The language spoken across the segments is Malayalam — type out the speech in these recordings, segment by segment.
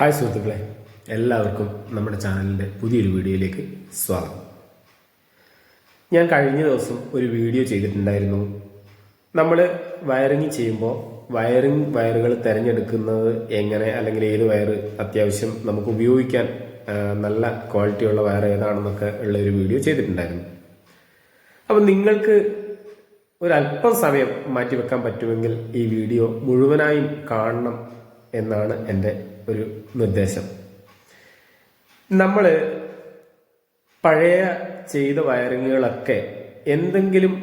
ഹായ് സുഹൃത്തുക്കളെ എല്ലാവർക്കും നമ്മുടെ ചാനലിന്റെ പുതിയൊരു വീഡിയോയിലേക്ക് സ്വാഗതം. ഞാൻ കഴിഞ്ഞ ദിവസം ഒരു വീഡിയോ ചെയ്തിട്ടുണ്ടായിരുന്നു. നമ്മൾ വയറിങ് ചെയ്യുമ്പോൾ വയറിങ് വയറുകൾ തിരഞ്ഞെടുക്കുന്നത് എങ്ങനെ അല്ലെങ്കിൽ ഏത് വയറ് അത്യാവശ്യം നമുക്ക് ഉപയോഗിക്കാൻ നല്ല ക്വാളിറ്റിയുള്ള വയർ ഏതാണെന്നൊക്കെ ഉള്ള ഒരു വീഡിയോ ചെയ്തിട്ടുണ്ടായിരുന്നു. അപ്പം നിങ്ങൾക്ക് ഒരല്പം സമയം മാറ്റിവെക്കാൻ പറ്റുമെങ്കിൽ ഈ വീഡിയോ മുഴുവനായും കാണണം എന്നാണ് എന്റെ ഒരു നിർദ്ദേശം. നമ്മൾ പഴയ ചെയ്ത വയറിങ്ങുകളൊക്കെ എന്തെങ്കിലും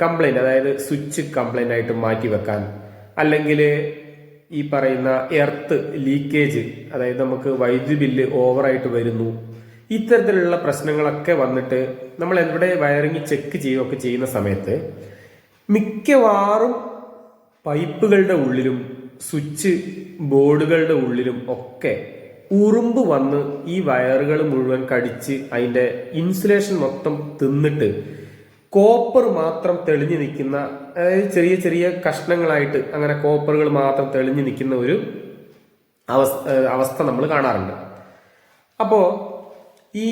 കംപ്ലൈന്റ് അതായത് സ്വിച്ച് കംപ്ലൈന്റ് ആയിട്ട് മാറ്റി വെക്കാൻ അല്ലെങ്കിൽ ഈ പറയുന്ന എർത്ത് ലീക്കേജ് അതായത് നമുക്ക് വൈദ്യുതി ബില്ല് ഓവറായിട്ട് വരുന്നു ഇത്തരത്തിലുള്ള പ്രശ്നങ്ങളൊക്കെ വന്നിട്ട് നമ്മൾ എവിടെ വയറിങ് ചെക്ക് ചെയ്യുകയൊക്കെ ചെയ്യുന്ന സമയത്ത് മിക്കവാറും പൈപ്പുകളുടെ ഉള്ളിലും സ്വിച്ച് ബോർഡുകളുടെ ഉള്ളിലും ഒക്കെ ഉറുമ്പ് വന്ന് ഈ വയറുകൾ മുഴുവൻ കടിച്ച് അതിന്റെ ഇൻസുലേഷൻ മൊത്തം തിന്നിട്ട് കോപ്പർ മാത്രം തെളിഞ്ഞു നിൽക്കുന്ന അതായത് ചെറിയ ചെറിയ കഷ്ണങ്ങളായിട്ട് അങ്ങനെ കോപ്പറുകൾ മാത്രം തെളിഞ്ഞു നിൽക്കുന്ന ഒരു അവസ്ഥ നമ്മൾ കാണാറുണ്ട്. അപ്പോ ഈ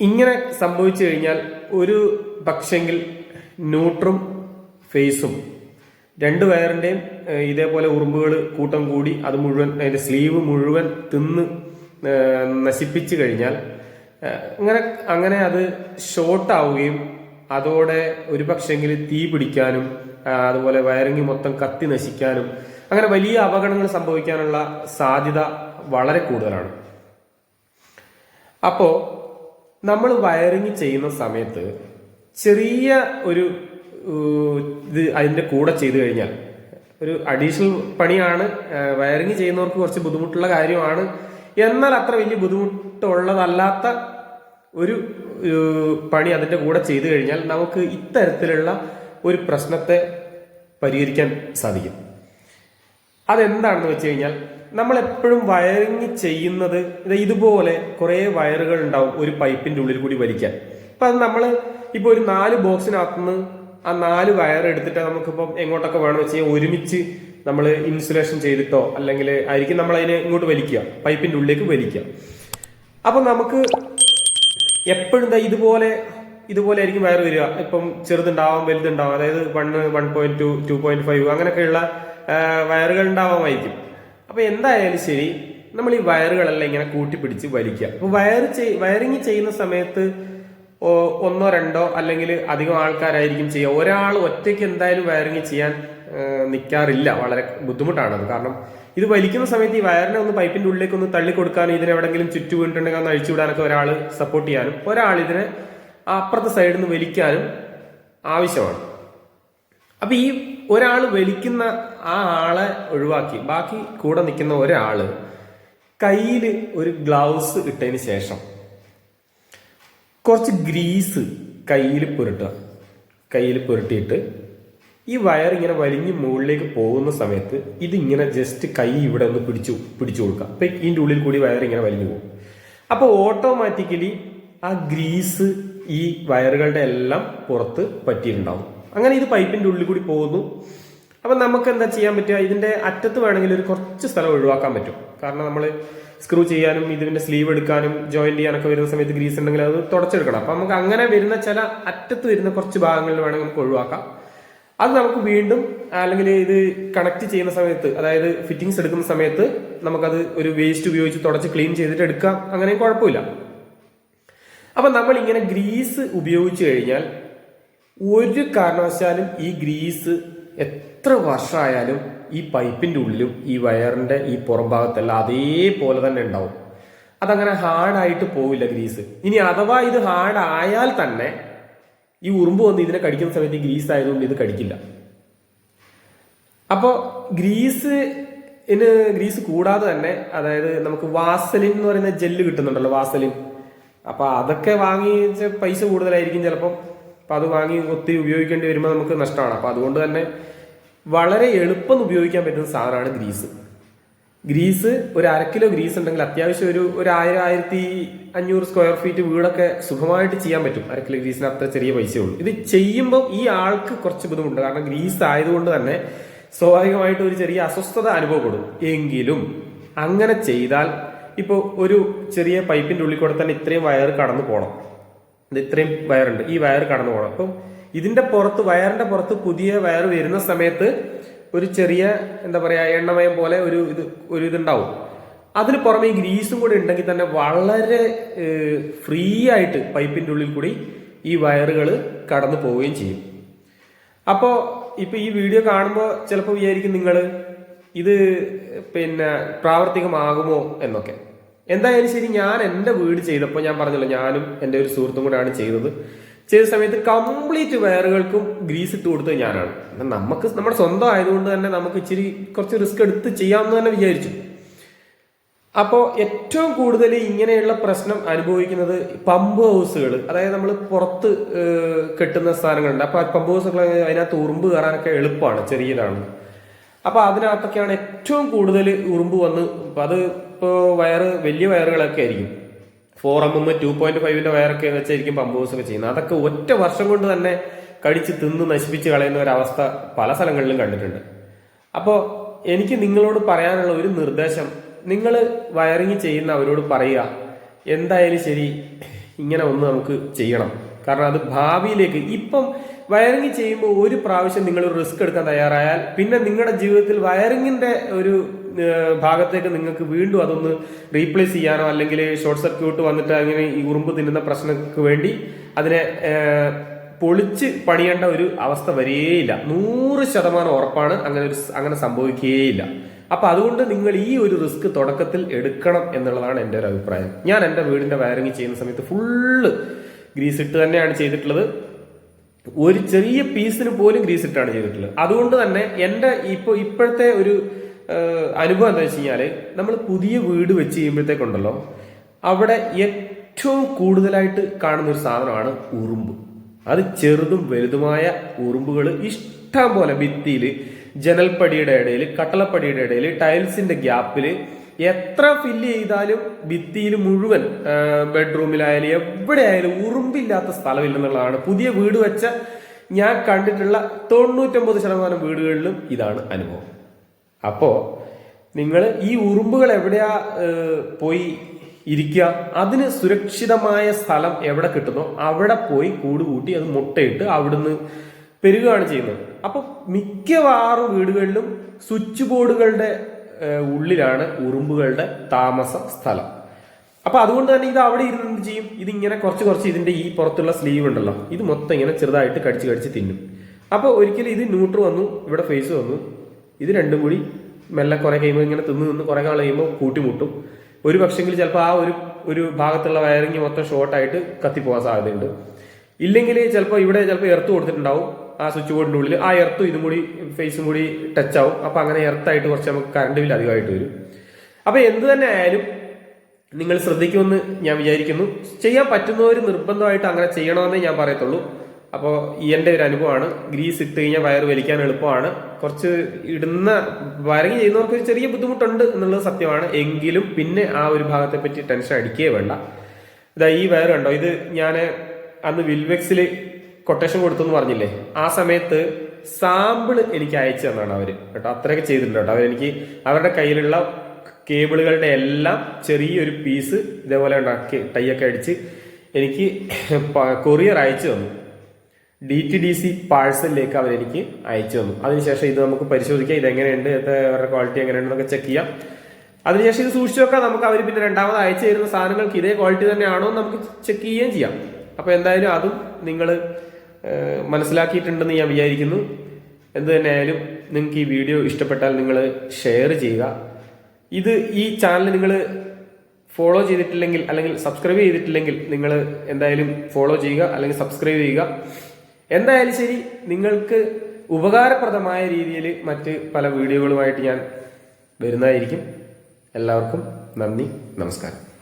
ഇങ്ങനെ സംഭവിച്ചു കഴിഞ്ഞാൽ ഒരു പക്ഷെങ്കിൽ ന്യൂട്രും ഫേസും രണ്ട് വയറിന്റെയും ഇതേപോലെ ഉറുമ്പുകൾ കൂട്ടം കൂടി അത് മുഴുവൻ അതിന്റെ സ്ലീവ് മുഴുവൻ തിന്ന് നശിപ്പിച്ചു കഴിഞ്ഞാൽ അങ്ങനെ അങ്ങനെ അത് ഷോർട്ടാവുകയും അതോടെ ഒരു പക്ഷെങ്കിൽ തീ പിടിക്കാനും അതുപോലെ വയറിങ് മൊത്തം കത്തി നശിക്കാനും അങ്ങനെ വലിയ അപകടങ്ങൾ സംഭവിക്കാനുള്ള സാധ്യത വളരെ കൂടുതലാണ്. അപ്പോൾ നമ്മൾ വയറിങ് ചെയ്യുന്ന സമയത്ത് ചെറിയ ഒരു ഇത് അതിന്റെ കൂടെ ചെയ്തു കഴിഞ്ഞാൽ. ഒരു അഡീഷണൽ പണിയാണ് വയറിങ് ചെയ്യുന്നവർക്ക് കുറച്ച് ബുദ്ധിമുട്ടുള്ള കാര്യമാണ്. എന്നാൽ അത്ര വലിയ ബുദ്ധിമുട്ടുള്ളതല്ലാത്ത ഒരു പണി അതിന്റെ കൂടെ ചെയ്തു കഴിഞ്ഞാൽ നമുക്ക് ഇത്തരത്തിലുള്ള ഒരു പ്രശ്നത്തെ പരിഹരിക്കാൻ സാധിക്കും. അതെന്താണെന്ന് വെച്ച് കഴിഞ്ഞാൽ നമ്മൾ എപ്പോഴും വയറിങ് ചെയ്യുന്നത് ഇതുപോലെ കുറേ വയറുകൾ ഉണ്ടാവും ഒരു പൈപ്പിന്റെ ഉള്ളിൽ കൂടി വലിക്കാൻ. അപ്പം അത് നമ്മൾ ഇപ്പൊ ഒരു നാല് ബോക്സിനകത്തുനിന്ന് ആ നാല് വയർ എടുത്തിട്ട് നമുക്കിപ്പം എങ്ങോട്ടൊക്കെ വേണം വെച്ച് കഴിഞ്ഞാൽ ഒരുമിച്ച് നമ്മൾ ഇൻസുലേഷൻ ചെയ്തിട്ടോ അല്ലെങ്കിൽ ആയിരിക്കും നമ്മൾ അതിനെ ഇങ്ങോട്ട് വലിക്കുക പൈപ്പിന്റെ ഉള്ളിലേക്ക് വലിക്കുക. അപ്പൊ നമുക്ക് എപ്പോഴും ഇതുപോലെ ഇതുപോലെ ആയിരിക്കും വയർ വരിക. ഇപ്പം ചെറുതുണ്ടാവാം വലുതുണ്ടാവാം. അതായത് one one point two two point five അങ്ങനെയൊക്കെയുള്ള വയറുകൾ ഉണ്ടാവാമായിരിക്കും അപ്പോൾ എന്തായാലും ശരി നമ്മൾ ഈ വയറുകളെല്ലാം ഇങ്ങനെ കൂട്ടിപ്പിടിച്ച് വലിക്കുക. അപ്പോൾ വയർ ചെയ്- വയറിങ് ചെയ്യുന്ന സമയത്ത് ഒന്നോ രണ്ടോ അല്ലെങ്കിൽ അധികം ആൾക്കാരായിരിക്കും ചെയ്യുക. ഒരാൾ ഒറ്റയ്ക്ക് എന്തായാലും വയറിങ് ചെയ്യാൻ നിൽക്കാറില്ല വളരെ ബുദ്ധിമുട്ടാണത് കാരണം ഇത് വലിക്കുന്ന സമയത്ത് ഈ വയറിനെ ഒന്ന് പൈപ്പിന്റെ ഉള്ളിലേക്ക് ഒന്ന് തള്ളി കൊടുക്കാനും ഇതിനെ എവിടെങ്കിലും ചുറ്റു വീണിട്ടുണ്ടെങ്കിൽ ഒന്ന് അഴിച്ചുവിടാനൊക്കെ ഒരാൾ സപ്പോർട്ട് ചെയ്യാനും ഒരാൾ ഇതിനെ അപ്പുറത്തെ സൈഡിൽ നിന്ന് വലിക്കാനും ആവശ്യമാണ്. അപ്പൊ ഈ ഒരാൾ വലിക്കുന്ന ആ ആളെ ഒഴിവാക്കി. ബാക്കി കൂടെ നിൽക്കുന്ന ഒരാൾ കയ്യിൽ ഒരു ഗ്ലൗസ് ഇട്ടതിന് ശേഷം കുറച്ച് ഗ്രീസ് കയ്യിൽ പുരട്ടുക. കയ്യിൽ പുരട്ടിയിട്ട് ഈ വയർ ഇങ്ങനെ വലിഞ്ഞ് മുകളിലേക്ക് പോകുന്ന സമയത്ത് ഇതിങ്ങനെ ജസ്റ്റ് കൈ ഇവിടെ ഒന്ന് പിടിച്ചു പിടിച്ചു കൊടുക്കുക. അപ്പൊ ഇതിന്റെ ഉള്ളിൽ കൂടി വയർ ഇങ്ങനെ വലിഞ്ഞു പോകും. അപ്പൊ ഓട്ടോമാറ്റിക്കലി ആ ഗ്രീസ് ഈ വയറുകളുടെ എല്ലാം പുറത്ത് പറ്റിയിട്ടുണ്ടാവും. അങ്ങനെ ഇത് പൈപ്പിന്റെ ഉള്ളിൽ കൂടി പോകുന്നു. അപ്പൊ നമുക്ക് എന്താ ചെയ്യാൻ പറ്റുക? ഇതിന്റെ അറ്റത്ത് വേണമെങ്കിൽ ഒരു കുറച്ച് സ്ഥലം ഒഴിവാക്കാൻ പറ്റും. കാരണം നമ്മൾ സ്ക്രൂ ചെയ്യാനും ഇതിന്റെ സ്ലീവ് എടുക്കാനും ജോയിന്റ് ചെയ്യാനൊക്കെ വരുന്ന സമയത്ത് ഗ്രീസ് ഉണ്ടെങ്കിൽ അത് തുടച്ചെടുക്കണം. അപ്പൊ നമുക്ക് അങ്ങനെ വരുന്ന ചില അറ്റത്ത് വരുന്ന കുറച്ച് ഭാഗങ്ങളിൽ വേണമെങ്കിൽ നമുക്ക് ഒഴിവാക്കാം. അത് നമുക്ക് വീണ്ടും അല്ലെങ്കിൽ ഇത് കണക്ട് ചെയ്യുന്ന സമയത്ത് അതായത് ഫിറ്റിംഗ്സ് എടുക്കുന്ന സമയത്ത് നമുക്കത് ഒരു വേസ്റ്റ് ഉപയോഗിച്ച് തുടച്ച് ക്ലീൻ ചെയ്തിട്ട് എടുക്കാം. അങ്ങനെ കുഴപ്പമില്ല. അപ്പൊ നമ്മൾ ഇങ്ങനെ ഗ്രീസ് ഉപയോഗിച്ച് കഴിഞ്ഞാൽ ഒരു കാരണവശാലും ഈ ഗ്രീസ് എത്ര വർഷമായാലും ഈ പൈപ്പിന്റെ ഉള്ളിലും ഈ വയറിന്റെ ഈ പുറം ഭാഗത്തെല്ലാം അതേപോലെ തന്നെ ഉണ്ടാവും. അതങ്ങനെ ഹാർഡായിട്ട് പോവില്ല ഗ്രീസ്. ഇനി അഥവാ ഇത് ഹാർഡ് ആയാൽ തന്നെ ഈ ഉറുമ്പ് വന്ന് ഇതിനെ കടിക്കുന്ന സമയത്ത് ഗ്രീസ് ആയതുകൊണ്ട് ഇത് കടിക്കില്ല. അപ്പോൾ ഗ്രീസ് ഇന് ഗ്രീസ് കൂടാതെ തന്നെ അതായത് നമുക്ക് വാസലിൻ എന്ന് പറയുന്ന ജെല്ല് കിട്ടുന്നുണ്ടല്ലോ വാസലിൻ. അപ്പോൾ അതൊക്കെ വാങ്ങി പൈസ കൂടുതലായിരിക്കും ചിലപ്പം. അപ്പൊ അത് വാങ്ങി ഒത്തിരി ഉപയോഗിക്കേണ്ടി വരുമ്പോൾ നമുക്ക് നഷ്ടമാണ്. അപ്പോൾ അതുകൊണ്ട് തന്നെ വളരെ എളുപ്പം ഉപയോഗിക്കാൻ പറ്റുന്ന സാധനമാണ് ഗ്രീസ്. ഗ്രീസ് ഒരു അര കിലോ ഗ്രീസ് ഉണ്ടെങ്കിൽ അത്യാവശ്യം ഒരു ഒരു ആയിരം ആയിരത്തി അഞ്ഞൂറ് സ്ക്വയർ ഫീറ്റ് വീടൊക്കെ സുഖമായിട്ട് ചെയ്യാൻ പറ്റും. അര കിലോ ഗ്രീസിന് അത്ര ചെറിയ പൈസയുള്ളൂ. ഇത് ചെയ്യുമ്പോൾ ഈ ആൾക്ക് കുറച്ച് ബുദ്ധിമുട്ടുണ്ട്. കാരണം ഗ്രീസ് ആയതുകൊണ്ട് തന്നെ സ്വാഭാവികമായിട്ട് ഒരു ചെറിയ അസ്വസ്ഥത അനുഭവപ്പെടും. എങ്കിലും അങ്ങനെ ചെയ്താൽ ഇപ്പോൾ ഒരു ചെറിയ പൈപ്പിന്റെ ഉള്ളിൽ കൂടെ തന്നെ ഇത്രയും വയർ കടന്നു പോകണം ഇത് ഇത്രയും വയറുണ്ട്. ഈ വയർ കടന്നു പോകണം. അപ്പം ഇതിന്റെ പുറത്ത് വയറിന്റെ പുറത്ത് പുതിയ വയർ വരുന്ന സമയത്ത് ഒരു ചെറിയ എന്താ പറയാ എണ്ണമയം പോലെ ഒരു ഇത് ഒരു ഇതുണ്ടാവും. അതിന് പുറമെ ഈ ഗ്രീസും കൂടി ഉണ്ടെങ്കിൽ തന്നെ വളരെ ഫ്രീ ആയിട്ട് പൈപ്പിന്റെ ഉള്ളിൽ കൂടി ഈ വയറുകൾ കടന്നു പോവുകയും ചെയ്യും. അപ്പോൾ ഇപ്പൊ ഈ വീഡിയോ കാണുമ്പോൾ ചിലപ്പോൾ വിചാരിക്കും നിങ്ങൾ ഇത് പിന്നെ പ്രാവർത്തികമാകുമോ എന്നൊക്കെ. എന്തായാലും ശരി ഞാൻ എന്റെ വീട് ചെയ്തപ്പോൾ ഞാൻ പറഞ്ഞല്ലോ ഞാനും എന്റെ ഒരു സുഹൃത്തും കൂടെയാണ് ചെയ്തത്. ചെയ്ത സമയത്ത് കംപ്ലീറ്റ് വയറുകൾക്കും ഗ്രീസ് ഇട്ട് കൊടുത്തത് ഞാനാണ്. നമുക്ക് നമ്മുടെ സ്വന്തം ആയതുകൊണ്ട് തന്നെ നമുക്ക് ഇച്ചിരി കുറച്ച് റിസ്ക് എടുത്ത് ചെയ്യാമെന്ന് തന്നെ വിചാരിച്ചു. അപ്പോൾ ഏറ്റവും കൂടുതൽ ഇങ്ങനെയുള്ള പ്രശ്നം അനുഭവിക്കുന്നത് പമ്പ് ഹൗസുകൾ അതായത് നമ്മൾ പുറത്ത് കെട്ടുന്ന സ്ഥാനങ്ങളുണ്ട് അപ്പോൾ പമ്പ് ഹൗസുകൾ അതിനകത്ത് ഉറുമ്പ് കയറാനൊക്കെ എളുപ്പമാണ് ചെറിയതാണ് അപ്പോൾ അതിനകത്തൊക്കെയാണ് ഏറ്റവും കൂടുതൽ ഉറുമ്പ് വന്ന് അത് ഇപ്പോൾ വയറ് വലിയ വയറുകളൊക്കെ ആയിരിക്കും. Four M M two point ഫൈവിന്റെ വയറൊക്കെ വെച്ചായിരിക്കും പമ്പ് ഹൗസ് ഒക്കെ ചെയ്യുന്നത്. അതൊക്കെ ഒറ്റ വർഷം കൊണ്ട് തന്നെ കടിച്ച് തിന്ന് നശിപ്പിച്ച് കളയുന്ന ഒരവസ്ഥ പല സ്ഥലങ്ങളിലും കണ്ടിട്ടുണ്ട്. അപ്പോൾ എനിക്ക് നിങ്ങളോട് പറയാനുള്ള ഒരു നിർദ്ദേശം നിങ്ങൾ വയറിങ് ചെയ്യുന്ന അവരോട് പറയുക എന്തായാലും ശരി ഇങ്ങനെ ഒന്ന് നമുക്ക് ചെയ്യണം. കാരണം അത് ഭാവിയിലേക്ക് ഇപ്പം വയറിങ് ചെയ്യുമ്പോൾ ഒരു പ്രാവശ്യം നിങ്ങൾ റിസ്ക് എടുക്കാൻ തയ്യാറായാൽ പിന്നെ നിങ്ങളുടെ ജീവിതത്തിൽ വയറിങ്ങിന്റെ ഒരു ഭാഗത്തേക്ക് നിങ്ങൾക്ക് വീണ്ടും അതൊന്ന് റീപ്ലേസ് ചെയ്യാനോ അല്ലെങ്കിൽ ഷോർട്ട് സർക്യൂട്ട് വന്നിട്ട് അങ്ങനെ ഈ ഉറുമ്പ് തിന്നുന്ന പ്രശ്നങ്ങൾക്ക് വേണ്ടി അതിനെ പൊളിച്ച് പണിയേണ്ട ഒരു അവസ്ഥ വരികയില്ല. നൂറ് ശതമാനം ഉറപ്പാണ് അങ്ങനെ ഒരു അങ്ങനെ സംഭവിക്കുകയില്ല. അപ്പൊ അതുകൊണ്ട് നിങ്ങൾ ഈ ഒരു റിസ്ക് തുടക്കത്തിൽ എടുക്കണം എന്നുള്ളതാണ് എന്റെ ഒരു അഭിപ്രായം. ഞാൻ എന്റെ വീടിന്റെ വയറിങ് ചെയ്യുന്ന സമയത്ത് ഫുള്ള് ഗ്രീസ് ഇട്ട് തന്നെയാണ് ചെയ്തിട്ടുള്ളത്. ഒരു ചെറിയ പീസിന് പോലും ഗ്രീസ് ഇട്ടാണ് ചെയ്തിട്ടുള്ളത്. അതുകൊണ്ട് തന്നെ എന്റെ ഇപ്പൊ ഇപ്പോഴത്തെ ഒരു അനുഭവം എന്താ വെച്ച് കഴിഞ്ഞാൽ നമ്മൾ പുതിയ വീട് വെച്ച് കഴിയുമ്പോഴത്തേക്കുണ്ടല്ലോ അവിടെ ഏറ്റവും കൂടുതലായിട്ട് കാണുന്ന ഒരു സാധനമാണ് ഉറുമ്പ്. അത് ചെറുതും വലുതുമായ ഉറുമ്പുകൾ ഇഷ്ടം പോലെ ഭിത്തിയിൽ ജനൽപ്പടിയുടെ ഇടയിൽ കട്ടളപ്പടിയുടെ ഇടയിൽ ടൈൽസിന്റെ ഗ്യാപ്പിൽ എത്ര ഫില്ല് ചെയ്താലും ഭിത്തിയിൽ മുഴുവൻ ബെഡ്റൂമിലായാലും എവിടെയായാലും ഉറുമ്പില്ലാത്ത സ്ഥലമില്ലെന്നുള്ളതാണ്. പുതിയ വീട് വെച്ച ഞാൻ കണ്ടിട്ടുള്ള തൊണ്ണൂറ്റൊമ്പത് ശതമാനം വീടുകളിലും ഇതാണ് അനുഭവം. അപ്പോ നിങ്ങൾ ഈ ഉറുമ്പുകൾ എവിടെയാ പോയി ഇരിക്കുക അതിന് സുരക്ഷിതമായ സ്ഥലം എവിടെ കിട്ടുന്നോ അവിടെ പോയി കൂട് കൂട്ടി അത് മുട്ടയിട്ട് അവിടുന്ന് പെരുകയാണ് ചെയ്യുന്നത്. അപ്പൊ മിക്കവാറും വീടുകളിലും സ്വിച്ച് ബോർഡുകളുടെ ഉള്ളിലാണ് ഉറുമ്പുകളുടെ താമസ സ്ഥലം. അപ്പൊ അതുകൊണ്ട് തന്നെ ഇത് അവിടെ ഇരുന്ന് എന്ത് ചെയ്യും? ഇതിങ്ങനെ കുറച്ച് കുറച്ച് ഇതിന്റെ ഈ പുറത്തുള്ള സ്ലീവ് ഉണ്ടല്ലോ. ഇത് മൊത്തം ഇങ്ങനെ ചെറുതായിട്ട് കടിച്ച് കടിച്ച് തിന്നും. അപ്പോൾ ഒരിക്കലും ഇത് ന്യൂട്രൽ വന്നു ഇവിടെ ഫേസ് വന്നു. ഇത് രണ്ടും കൂടി മെല്ലെ കുറെ കഴിയുമ്പോൾ ഇങ്ങനെ തിന്ന് നിന്ന് കുറെ കാലം കഴിയുമ്പോൾ കൂട്ടിമുട്ടും. ഒരു പക്ഷെങ്കിൽ ചിലപ്പോൾ ആ ഒരു ഒരു ഭാഗത്തുള്ള വയറിങ് മൊത്തം ഷോർട്ടായിട്ട് കത്തിപ്പോകാൻ സാധ്യതയുണ്ട്. ഇല്ലെങ്കിൽ ചിലപ്പോൾ ഇവിടെ ചിലപ്പോൾ എർത്ത് കൊടുത്തിട്ടുണ്ടാവും. ആ സ്വിച്ച് ബോർഡിന്റെ ഉള്ളിൽ ആ എർത്തും ഇതും കൂടി ഫേസും കൂടി ടച്ച് ആവും. അപ്പോൾ അങ്ങനെ എർത്തായിട്ട് കുറച്ച് നമുക്ക് കറണ്ട് ബില്ല് അധികമായിട്ട് വരും. അപ്പോൾ എന്ത് തന്നെ ആയാലും നിങ്ങൾ ശ്രദ്ധിക്കുമെന്ന് ഞാൻ വിചാരിക്കുന്നു. ചെയ്യാൻ പറ്റുന്നവർ നിർബന്ധമായിട്ട് അങ്ങനെ ചെയ്യണമെന്നേ ഞാൻ പറയത്തുള്ളൂ. അപ്പോൾ എന്റെ ഒരു അനുഭവമാണ്. ഗ്രീസ് ഇട്ട് കഴിഞ്ഞാൽ വയർ വലിക്കാൻ എളുപ്പമാണ്. കുറച്ച് ഇടുന്ന വയറിങ് ചെയ്യുന്നവർക്ക് ഒരു ചെറിയ ബുദ്ധിമുട്ടുണ്ട് എന്നുള്ളത് സത്യമാണ്. എങ്കിലും പിന്നെ ആ ഒരു ഭാഗത്തെ പറ്റി ടെൻഷൻ അടിക്കുകയേ വേണ്ട. ഇതാ ഈ വയർ കണ്ടോ? ഇത് ഞാൻ അന്ന് വിൽവെക്സിൽ കൊട്ടേഷൻ കൊടുത്തെന്ന് പറഞ്ഞില്ലേ? ആ സമയത്ത് സാമ്പിൾ എനിക്ക് അയച്ചു തന്നാണ് അവർ കേട്ടോ അത്രയൊക്കെ ചെയ്തിട്ടുണ്ട് കേട്ടോ. അവരെനിക്ക് അവരുടെ കയ്യിലുള്ള കേബിളുകളുടെ എല്ലാം ചെറിയൊരു പീസ് ഇതേപോലെ ഉണ്ടാക്കി ടൈയൊക്കെ അടിച്ച് എനിക്ക് കൊറിയർ അയച്ചു തന്നു. ഡി ടി ഡി സി പാഴ്സലിലേക്ക് അവരെനിക്ക് അയച്ചു തന്നു. അതിനുശേഷം ഇത് നമുക്ക് പരിശോധിക്കാം. ഇത് എങ്ങനെയുണ്ട് അവരുടെ ക്വാളിറ്റി എങ്ങനെയുണ്ടെന്നൊക്കെ ചെക്ക് ചെയ്യാം. അതിനുശേഷം ഇത് സൂക്ഷിച്ചു നോക്കാം നമുക്ക് അവർ പിന്നെ രണ്ടാമത് അയച്ചു തരുന്ന സാധനങ്ങൾക്ക് ഇതേ ക്വാളിറ്റി തന്നെയാണോ എന്ന് നമുക്ക് ചെക്ക് ചെയ്യുകയും ചെയ്യാം. അപ്പോൾ എന്തായാലും അതും നിങ്ങൾ മനസ്സിലാക്കിയിട്ടുണ്ടെന്ന് ഞാൻ വിചാരിക്കുന്നു. എന്ത് തന്നെയായാലും നിങ്ങൾക്ക് ഈ വീഡിയോ ഇഷ്ടപ്പെട്ടാൽ നിങ്ങൾ ഷെയർ ചെയ്യുക. ഇത് ഈ ചാനൽ നിങ്ങൾ ഫോളോ ചെയ്തിട്ടില്ലെങ്കിൽ അല്ലെങ്കിൽ സബ്സ്ക്രൈബ് ചെയ്തിട്ടില്ലെങ്കിൽ നിങ്ങൾ എന്തായാലും ഫോളോ ചെയ്യുക അല്ലെങ്കിൽ സബ്സ്ക്രൈബ് ചെയ്യുക. എന്തായാലും ശരി നിങ്ങൾക്ക് ഉപകാരപ്രദമായ രീതിയിൽ മറ്റ് പല വീഡിയോകളുമായിട്ട് ഞാൻ വരുന്നതായിരിക്കും. എല്ലാവർക്കും നന്ദി നമസ്കാരം.